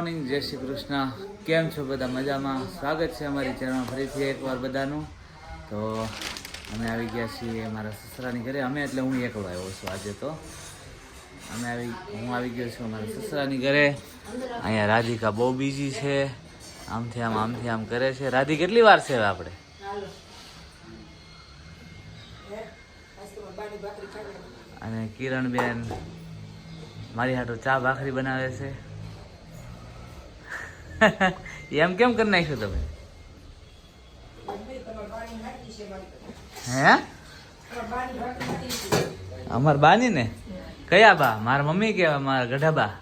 Morning જય શ્રી કૃષ્ણ. કેમ છો બધા મજામાં? સ્વાગત છે અમારી ચેનલમાં ફરીથી એકવાર બધાનું. તો અમે આવી ગયા છીએ મારા સસરાની ઘરે. અમે એટલે હું એકલો આવ્યો છું આજે તો. અમે આવી, હું આવી ગયો છું મારા સસરાની ઘરે. અહીંયા રાધિકા બહુ બીજી છે. આમથી આમ આમથી આમ કરે છે. રાધી, કેટલી વાર છે આપણે? અને કિરણબેન મારી હાટો ચા ભાખરી બનાવે છે. એમ કેમ કરી નાખ્યું તમે? હે? અમાર બાની ને? કયા બા? મારા મમ્મી કે મારા ગઢા બા?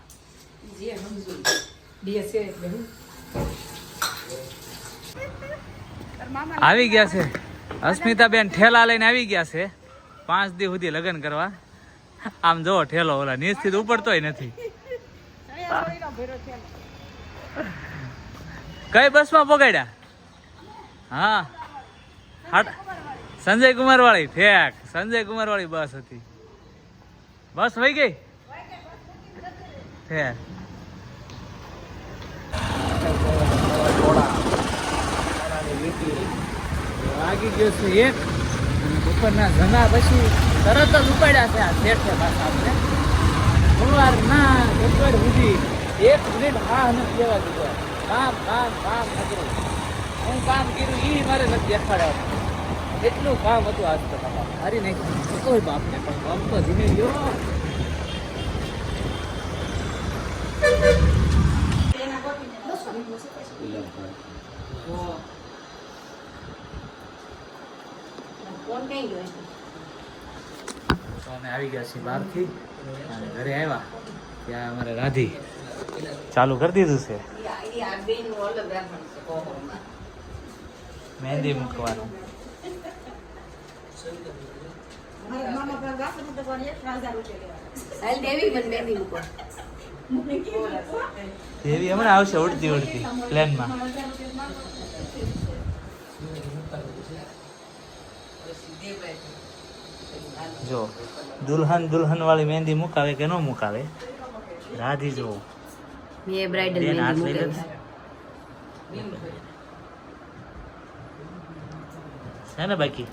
આવી ગયા છે. અસ્મિતાબેન ઠેલા લઈને આવી ગયા છે. પાંચ દી સુધી લગ્ન કરવા. આમ જો ઠેલો ઓલા, નીચથી ઉપડતોય નથી. કઈ બસમાં પકડ્યા હા. સંજય કુમાર વાળી ઠેક. સંજય કુમાર વાળી બસ હતી. બસ વહી ગઈ? ઠેક. વાગી ગયો છે એક. બપોરના જમા પછી તરત જ ઉપાડ્યા છે આ શેઠ પાછા આપણે. સવાર ના બપોર સુધી એક મિનિટ હા નથી કહેવા દીધો. કામ કામ કામ નકરું હું કામ કર્યું એ મારે નથી દેખાડ્યા એટલું કામ હતું આજ તો મારી નહીં કોઈ બાપને પણ કામ તો ધીમે ગયો અમે આવી ગયા છીએ બહારથી. ઘરે આવ્યા. ત્યાં અમારે રાધી. ચાલુ કરી દીધું છે. મહેંદી મૂકવાનું. એવી હમણાં આવશે ઉડતી ઉડતી પ્લેનમાં. જો દુલ્હન દુલ્હન વાળી મહેંદી મુકાવે કે ન મુકાવે? રાધી જો મેં બ્રાઇડલ બેન હાથ લઈ લે છે ને બાકી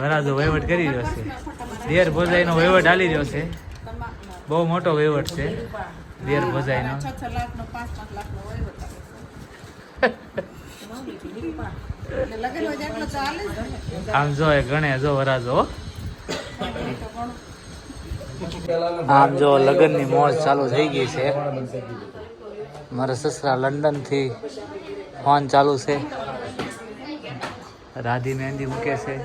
વરાજો વહીવટ કરી રહ્યો છે. દેર ભોજાઈનો વહીવટ હાલી રહ્યો છે. બહુ મોટો વહીવટ છે. દેર ભોજાઈનો. આમ જો ગણે, જો વરાજો. આમ જો લગ્નની મોજ ચાલુ થઈ ગઈ છે. મારા સસરા લંડનથી ફોન ચાલુ છે. રાધી મહેંદી મૂકે છે.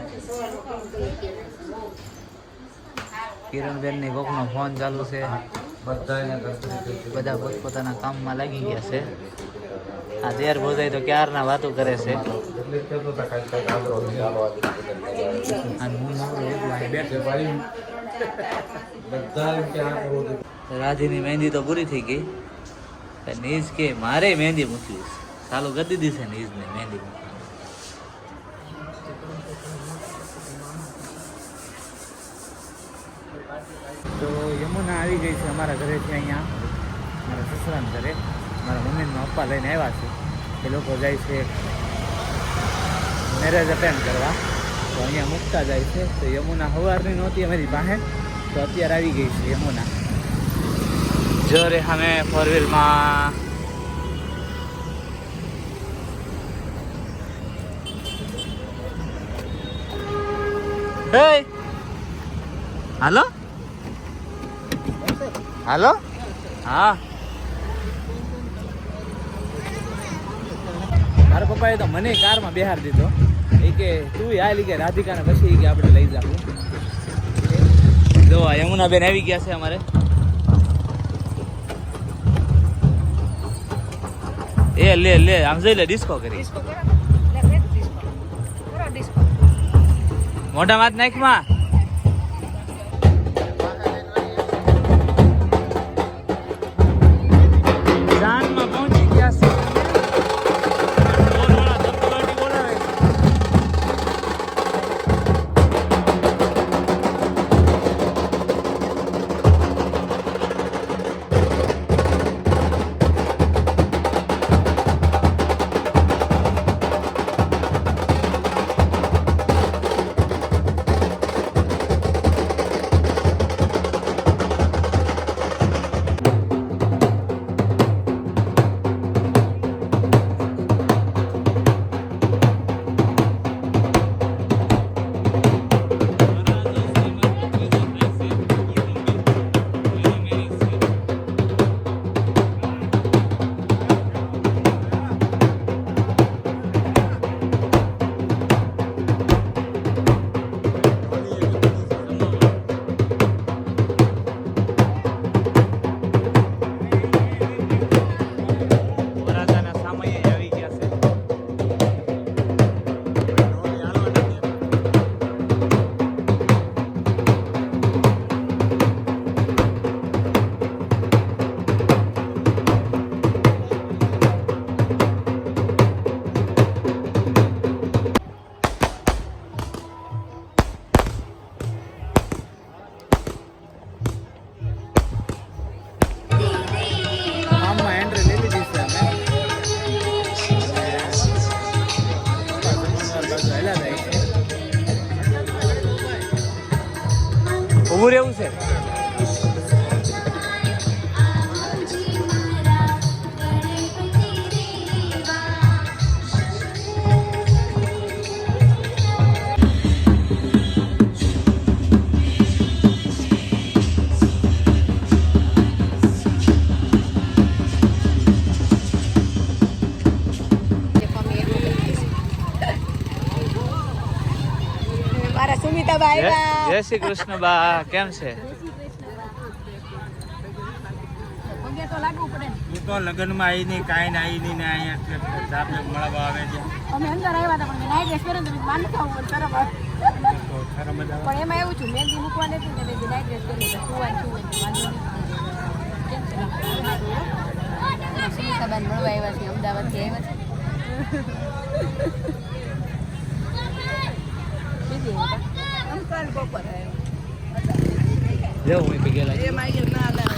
કિરણબેનની કોકનો ફોન ચાલુ છે. બધા પોતપોતાના કામમાં લાગી ગયા છે. આ દેર બોધાય તો ક્યારના વાતો કરે છે. રાધીની મહેંદી તો પૂરી થઈ ગઈ. નીજ કે મારે મહેંદી મૂકવી છે. ચાલુ કરી દીધી છે નીજને મહેંદી મૂકવાની. તો યમુના આવી ગઈ છે અમારા ઘરેથી અહીંયા. મારા સસરાના ઘરે. મારા મમ્મીના પપ્પા લઈને આવ્યા છે. એ લોકો જાય છે મેરેજ અટેન્ડ કરવા. તો અહીંયા મૂકતા જાય છે. તો યમુના સવારની નહોતી અમારી પાસે. તો અત્યારે આવી ગઈ છે યમુના. જો રે અમે ફોર વ્હીલમાં હાલો હાલો હા. મારા પપ્પાએ તો મને કારમાં બિહાર દીધો. એ કે તું હાલ કે રાધિકાને પછી કે આપણે લઈ જાવ જો યમુનાબેન યમુના બેન આવી ગયા છે અમારે. એ લે લે આમ જોઈ લે ડિસ્કો કરી. મોટા વાત નાખમાં જાનમાં ઊભું રહેવું છે? શ્રી કૃષ્ણ બા કેમ છે પગે તો લાગવું પડે હું તો લગ્નમાં આવી નહીં કાંઈ ને આવી નહીં ને અહીંયા આપણે મળવા આવે છે અમે અંદર આવ્યા હતા પણ મેં નાઈટ ડ્રેસ પહેર્યો માન પણ એમાં એવું છું મહેંદી મૂકવા નથી ને મેં ડ્રેસ પહેરી સુવાય સુવાય મળવા આવ્યા છે અમદાવાદથી આવ્યા છે બીજી આવ્યા હતા? જેવું હું પી ગયેલા એવું થયું કે એકને બોલાવીને એક નીકળી છે, એકને બોલાવીને એક bigay lang. તારા may na lang.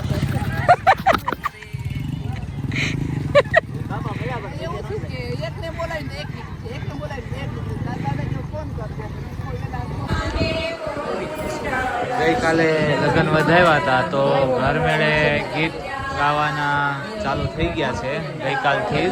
ગઈકાલે લગ્ન વધાવ્યા હતા તો ઘરમેળે ગીત ગાવાના ચાલુ થઈ ગયા છે ગઈકાલથી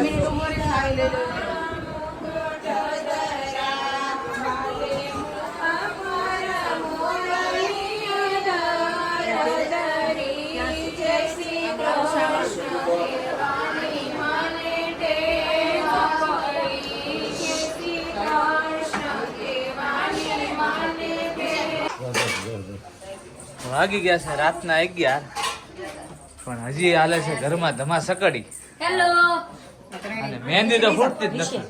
વાગી ગયા છે રાતના અગિયાર. પણ હજી હાલે છે ઘરમાં ધમા સકડી હેલો અને મહેંદી તો ફૂટતી જ નથી.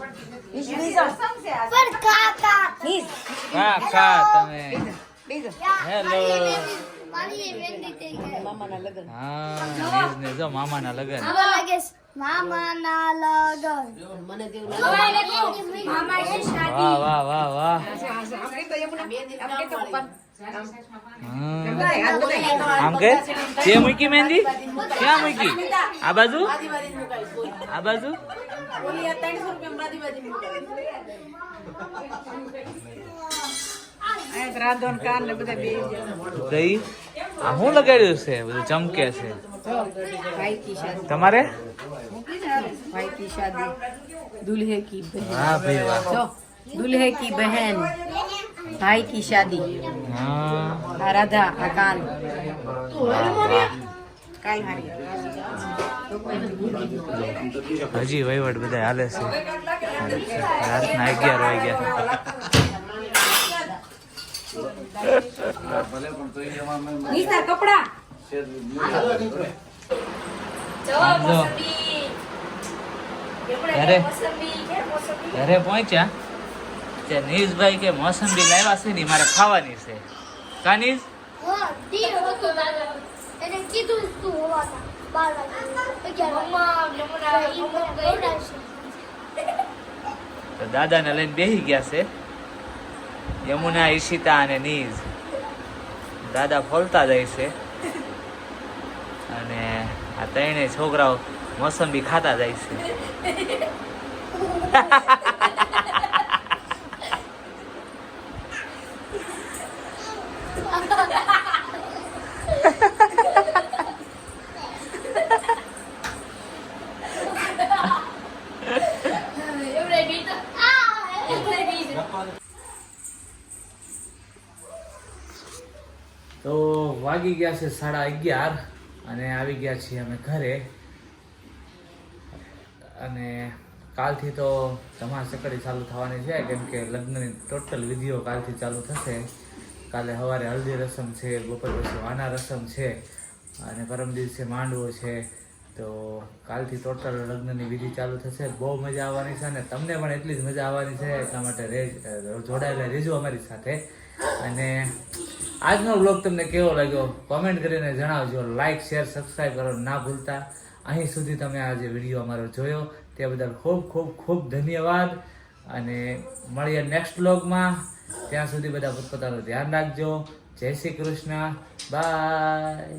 ખા તમે. હેલો મામાના લગ્ન. હા ને જો મામાના લગન. મામાના લગન. મને વાહ વાહ વાહ વાહ. હા. આમ કે? જે મૂકી મહેંદી? ક્યાં મૂકી? આ બાજુ? આ બાજુ? ગઈ આ હું લગાડ્યું છે? બધું ચમકે છે. તમારે? દુલ્હે કી બહેન. હા ભાઈ દુલ્હે કી બહેન. ભાઈ કી શાદી. હા. રાધા આ કાન. હજી વહીવટ બધા હાલે છે. રાતના અગિયાર વાગ્યા. કપડા. ઘરે? ઘરે પહોંચ્યા? તે નીઝભાઈ કે મોસંબી લાવ્યા છે ને મારે ખાવાની છે. કા નીશ હા દી હતો દાદા. એને કીધું તું હોવાતા બાર વાગે. અગિયાર વાગે. તો દાદાને લઈને બેસી ગયા છે. યમુના ઈશિતા અને નીઝ દાદા ફોલતા જાય છે. અને આ ત્રણેય છોકરાઓ મોસંબી ખાતા જાય છે તો વાગી ગયા છે સાડા અગિયાર અને આવી ગયા છીએ અમે ઘરે. અને કાલથી તો ધમા સકડી ચાલુ થવાની છે, કેમ કે લગ્નની ટોટલ વિધિઓ કાલથી ચાલુ થશે. કાલે સવારે હલ્દી રસમ છે, બપોર પછી વાના રસમ છે, અને પરમ દિવસે માંડવો છે. તો કાલથી ટોટલ લગ્નની વિધિ ચાલુ થશે. બહુ મજા આવવાની છે અને તમને પણ એટલી જ મજા આવવાની છે એટલા માટે રેજ જોડાયેલા રહેજો અમારી સાથે. અને આજનો બ્લોગ તમને કેવો લાગ્યો? કોમેન્ટ કરીને જણાવજો. લાઇક શેર સબસ્ક્રાઈબ કરવાનું ના ભૂલતા. અહીં સુધી તમે આ જે વીડિયો અમારો જોયો, તે બદલ ખૂબ ખૂબ ખૂબ ધન્યવાદ. અને મળીએ નેક્સ્ટ બ્લોગમાં ત્યાં સુધી બધા પોતપોતાનું ધ્યાન રાખજો. જય શ્રી કૃષ્ણ. બાય